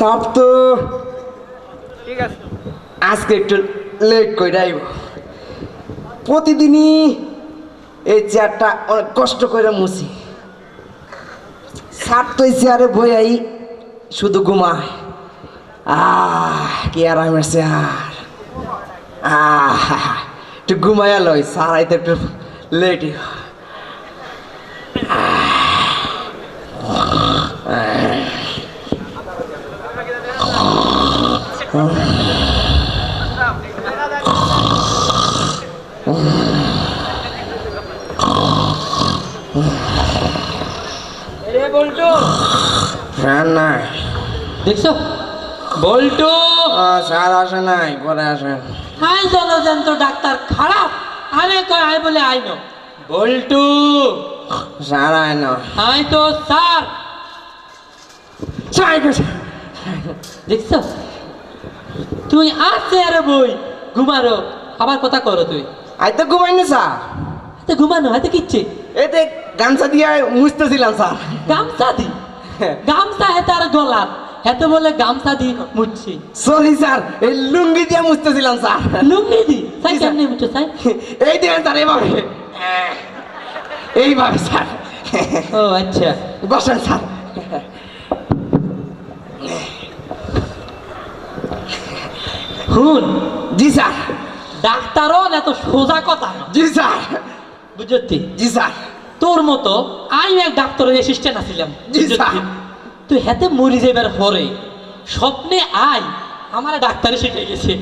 সব তো ঠিক আছে। আজকে একটু লেট করে আইব। প্রতিদিনই এই চেয়ারটা অনেক কষ্ট করে মুছি। সার তো এই চেয়ারে বই আই শুধু ঘুমায়। আহ কি আরামের চেয়ার আহ একটু ঘুমাইয়া লই সার আইতে একটু লেট রে বল্টু। ফ্যান নাই দেখছ? বল্টু। স্যার আসে নাই পরে আসেন হাই জনযন্ত্র ডাক্তার খারাপ। আরে কয় আই বলে আই নো। বল্টু। স্যার আয় না। আই তো স্যার। দেখছ? তুই আসছে আরে বই ঘুমারো। আবার কথা করো তুই। আই তো ঘুমাইনি স্যার। হাতে ঘুমানো হাতে কিচ্ছে? এতে গামছা দিয়ে মুছতেছিলাম স্যার। গামছা দি? গামছা হেতে আর গলার হেতে বলে গামছা দি মুছছি। সরি স্যার এই লুঙ্গি দিয়ে মুছতেছিলাম স্যার। লুঙ্গি দি? স্যার। কেমনে মুছো সাই এই দেখেন স্যার এইভাবে। এইভাবে স্যার। ও আচ্ছা। বসেন স্যার। হুন জি স্যার। ডাক্তারও না তো সোজা কথা। জি স্যার। বুঝতি জি স্যার। তোর মতো আমি এক ডাক্তারের অ্যাসিস্ট্যান্ট আছিলাম জি, স্যার। তুই হাতে মরি যাবার হরে স্বপ্নে আই আমার ডাক্তারে শিখে গেছে।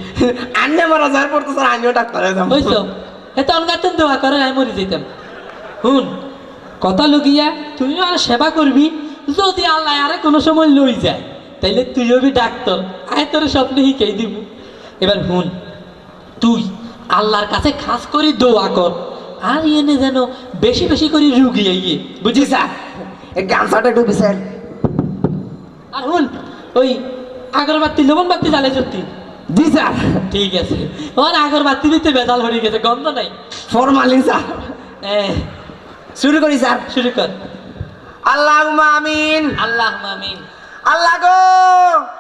আন্নে মারা যাওয়ার পর তো স্যার আমিও ডাক্তারে যাব। বুঝছ এত অনগাতন দোয়া করে আমি মরি যেতাম হুন কথা লগিয়া তুইও আর সেবা করবি যদি আল্লাহ আরে কোনো সময় লই যায় তাইলে তুইও বি ডাক্তার আয় তোর স্বপ্নে শিখাই দিব। এবার হুন তুই আল্লাহর কাছে খাস করে দোয়া কর আর এনে যেন বেশি বেশি করে রুগী আইয়ে বুঝি স্যার গামছাটা একটু বিছাই। আর হুন ওই আগরবাতি লবণ বাতি জ্বালে সত্যি। জি স্যার। ঠিক আছে। ওর আগরবাতি দিতে বেজাল হয়ে গেছে গন্ধ নাই। Formalin sir. এ, শুরু করি স্যার। শুরু কর। আল্লাহ আমিন। আল্লাহ মামিন আল্লাহ গো।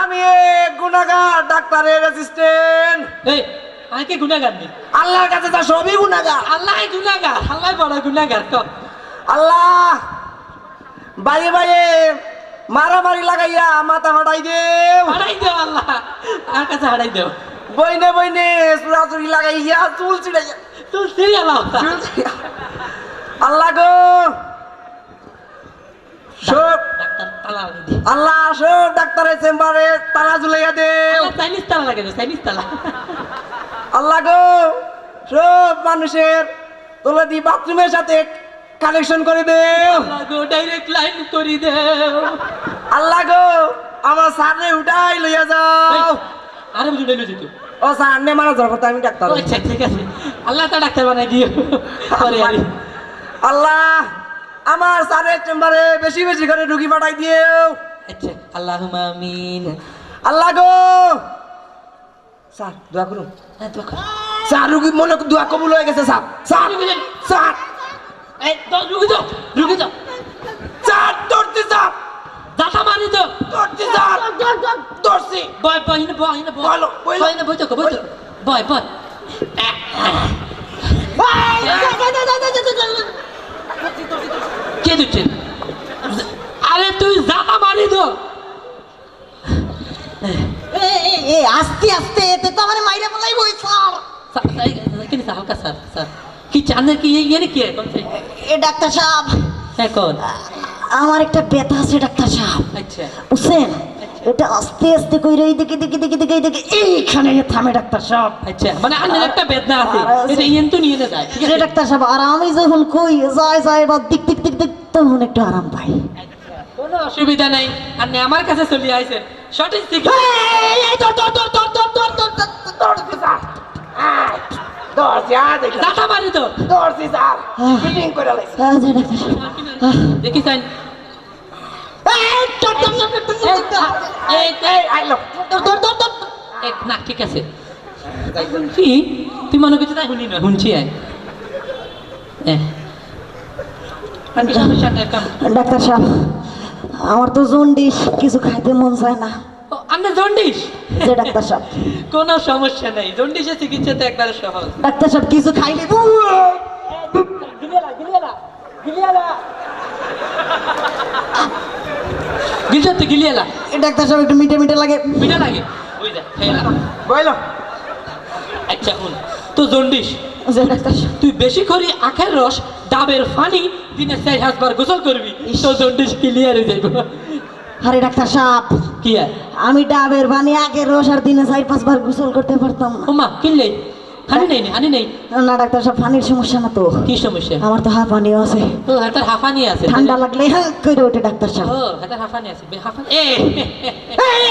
আমি গুনাগার ডাক্তারের অ্যাসিস্ট্যান্ট এই আমাকে গুনাগার নি? আল্লাহর কাছে তা সবই গুনাগার আল্লাহ গুনাগার আল্লাহ বড় গুনাগার ক আল্লাহ বাইরে বাইরে মারামারি লাগাইয়া মাথা ফাটাই দেও। হারাই দেও আল্লাহ আর কাছে হারাই দেও। বইনে বইনে চুরাচুরি লাগাইয়া চুল ছিড়াইয়া। তুই সেই আল্লাহ চুল আল্লাহ গো সব দি আল্লাহ সব ডাক্তারের চেম্বারে তালা ঝুলাইয়া আল্লাহ চাইনিজ তালা লাগে চাইনিজ তালা। আল্লাহ গো সব মানুষের তোলা দি বাথরুমের সাথে কানেকশন করে আল্লাহ গো ডাইরেক্ট লাইন করি দেও। আল্লাহ গো আমার সামনে উঠাই লইয়া যাও। আরে বুঝে লইলো যেত ও সামনে মারা কথা আমি ডাক্তার আচ্ছা ঠিক আছে। আল্লাহ তো ডাক্তার বানাই দিও। আল্লাহ। আমার সারের চেম্বারে বেশি বেশি করে রুগী পাঠাই দিও আচ্ছা আল্লাহ মামিন আল্লাহ গো স্যার দোয়া করুন হ্যাঁ স্যার রুগী মনে হয় দোয়া কবুল হয়ে গেছে স্যার স্যার স্যার রুগী তো রুগী তো স্যার ধরছি স্যার দাতা মারি তো ধরছি স্যার ধরছি বয় বয় হিনে বয় হিনে বয় বলো, বলো। বয় হিনে বই তো বই তো বয় বয় কে দিচ্ছে? আরে তুই দাতা মারি তো। এ আস্তে আস্তে এতে তো আমার মাইরা বলাই বই স্যার কিনে হালকা স্যার স্যার। কি চান কি ইয়ে কি এ ডাক্তার সাহেব। এখন? আমার একটা ব্যথা আছে ডাক্তার সাহেব। আচ্ছা। বুঝছেন? এটা আস্তে আস্তে কইরে এই দিকে দিকে দিকে দিকে দিকে এইখানে থামে ডাক্তার সাহেব আচ্ছা মানে আন্নের একটা বেদনা আছে এটা ইয়েন তো নিয়ে যায় ঠিক আছে ডাক্তার সাহেব আর আমি যখন কই যায় যায় বা দিক দিক দিক দিক তখন একটু আরাম পাই কোনো অসুবিধা নাই আর নে আমার কাছে চলে আইছেন সঠিক ঠিক এই, ধর, ধর, ধর, ধর। ধরছি স্যার আয়, ধরছি আয় দেখি ডাক্তার সাহেব, আমার তো জন্ডিস, কিছু খাইতে মন চায় না। কোনো সমস্যা নেই জন্ডিসের চিকিৎসা তো একবারে সহজ ডাক্তার সাহেব, কিছু খাইলে গিলতে গিলিয়ালা। এই ডাক্তার সাহেব একটু মিটে মিটে লাগে। বিনা লাগে? ওই যা খেলা বইল। আচ্ছা শুন তো জন্ডিস। যে ডাক্তার তুই বেশি করে আখের রস ডাবের পানি দিনে চাই হাসবার গোসল করবি তো জন্ডিস ক্লিয়ার হয়ে যাইব। আরে ডাক্তার সাহেব কি আর? আমি ডাবের পানি আগে রস আর দিনে চার পাঁচবার গোসল করতে পারতাম না। ওমা কিনলে? হানি নাই না ডাক্তার সব পানির সমস্যা না তো। কি সমস্যা? আমার তো হাঁপানি আছে। ও আছে। ঠান্ডা লাগলে হ্যাঁ করে ওঠে ডাক্তার সাহেব। ও হাতার আছে। হাঁপানি এ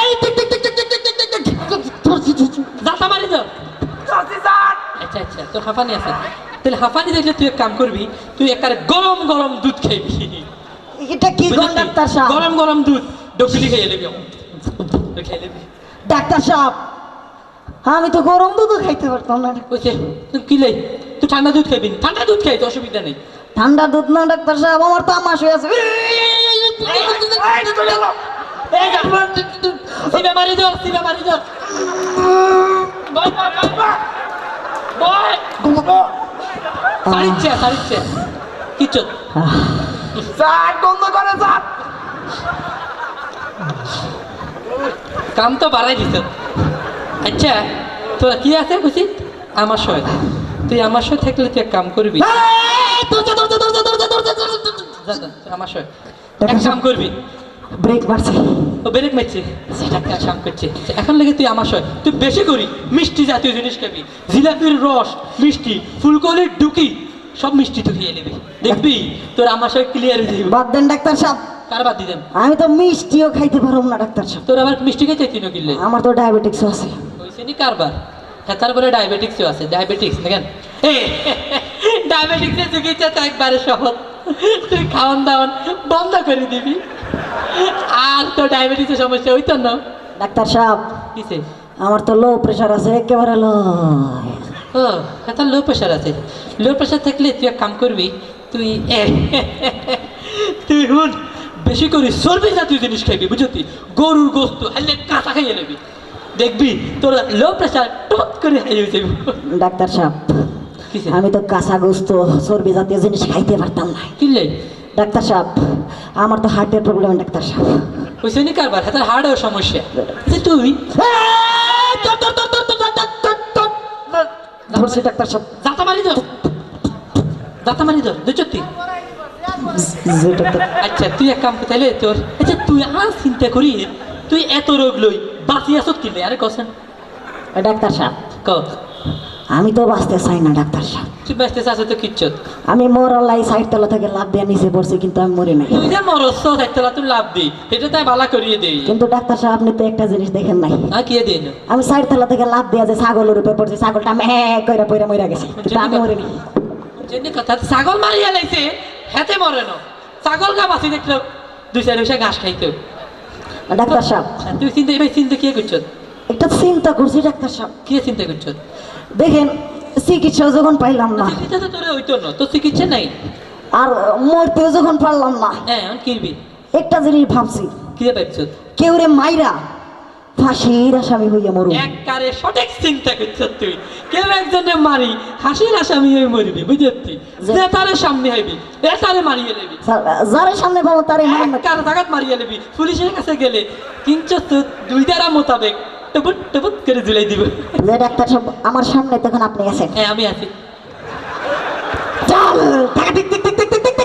এই টিক টিক টিক টিক টিক টিক টিক দাঁতা মারি আচ্ছা আচ্ছা তোর আছে। তাহলে দেখলে তুই এক কাম করবি তুই এক গরম গরম দুধ খাইবি। এটা কি ডাক্তার সাহেব? গরম গরম দুধ। ডকিলি খেয়ে নেবি ডাক্তার সাহেব আমি তো গরম দুধও খাইতে পারতাম না। বলছে কি লাই তুই ঠান্ডা দুধ খাইবি ঠান্ডা দুধ খাই তো অসুবিধা নেই। ঠান্ডা দুধ না ডাক্তার সাহেব আমার তো আমার হয়ে আছে। কাম তো বাড়াই দিত আচ্ছা তোরা কি আছে বুঝি আমার সয় তুই আমার সয় থাকলে তুই এক কাম করবি আমার সয় এক কাম করবি ব্রেক মারছে ও ব্রেক মারছে সেটা একটা কাম করছে এখন লেগে তুই আমার সয় তুই বেশি করি মিষ্টি জাতীয় জিনিস খাবি জিলাপির রস মিষ্টি ফুলকলির ডুকি সব মিষ্টি তুই খেয়ে নেবি দেখবি তোর আমার সয় ক্লিয়ার হয়ে যাবে বাদ দেন ডাক্তার সাহেব কার বাদ দিতাম আমি তো মিষ্টিও খাইতে পারব না ডাক্তার সাহেব তোর আবার মিষ্টি তিনও কিনলে আমার তো ডায়াবেটিক্সও আছে হয়েছে নি কারবার হ্যাঁ তারপরে ডায়াবেটিক্সও আছে ডায়াবেটিক্স দেখেন। ডায়াবেটিক্সের চিকিৎসা তো একবারে সহজ। তুই খাওয়ান দাওয়ান বন্ধ করে দিবি। আর তো ডায়াবেটিসের সমস্যা হইতো না। ডাক্তার সাহেব কিসে আমার তো লো প্রেশার আছে একেবারে লো ও হ্যাঁ তার লো প্রেশার আছে। লো প্রেশার থাকলে তুই এক কাম করবি তুই তুই হুন বেশি করে চর্বি জাতীয় জিনিস খাইবি বুঝতি গরুর গোস্ত হাইলে কাঁচা খাইয়ে নেবি। দেখবি তোর লো প্রেশার টপ করে হাই হয়ে যাবি। ডাক্তার সাহেব আমি তো কাঁচা গোস্ত চর্বি জাতীয় জিনিস খাইতে পারতাম না। কিনলে ডাক্তার সাহেব আমার তো হার্টের প্রবলেম ডাক্তার সাহেব। হয়েছে নি কারবার? হ্যাঁ তার হার্টের সমস্যা। যে তুই? ধরছি ডাক্তার সাহেব। দাঁতা মারি ধর দাঁতা মারি ধর জি ডাক্তার। আচ্ছা তুই এক কাম কর তাইলে তোর আচ্ছা তুই আর চিন্তা করি তুই এত রোগ লই। বাঁচি আসত আরে ডাক্তার সাহেব। ক আমি তো বাঁচতে চাই না ডাক্তার সাহেব। তুই বাঁচতে চাস তো আমি মরালাই সাইড তলা থেকে লাভ দিয়ে নিচে পড়ছি কিন্তু আমি মরি নাই। তুই যে তুই লাভ দি এটা তাই বালা করিয়ে দেই। কিন্তু ডাক্তার সাহেব আপনি তো একটা জিনিস দেখেন নাই। না কি দিন? আমি সাইড তলা থেকে লাভ দিয়ে যে ছাগলের উপরে পড়ছি ছাগলটা মে কইরা পইরা মইরা গেছে কিন্তু আমি মরিনি জেনে কথা। ছাগল মারিয়া লাইছে হেতে মরে না। ছাগল গা বাঁচি দেখল দুই চার ঘাস খাইতো। ডাক্তার সাহেব। তুই চিন্তা এবার চিন্তা কি করছ? একটা চিন্তা করছি ডাক্তার সাহেব। কি চিন্তা করছ? দেখেন চিকিৎসা যখন পাইলাম না। চিকিৎসা তো তোর হইতো না। তোর চিকিৎসা নাই? আর মরতেও যখন পারলাম না। হ্যাঁ কিনবি একটা জিনিস ভাবছি। কি ভাবছ? কেউ রে মাইরা ফাঁসির আসামি হইয়া মরু এককারে সঠিক চিন্তা করছ তুই। কেউ একজনে মারি হাসির আসামি হয়ে মরবি বুঝলি যে তারে সামনে হইবি এ তারে মারিয়ে নেবি। যারা সামনে পাবো তারে কার জাগাত মারিয়ে নেবি পুলিশের কাছে গেলে কিঞ্চ দুই দ্বারা মোতাবেক টুপুট টুপুট করে ঝুলাই দিব। যে ডাক্তার সাহেব আমার সামনে তখন আপনি আছেন? হ্যাঁ আমি আছি। চল টাকা টিক টিক টিক টিক টিক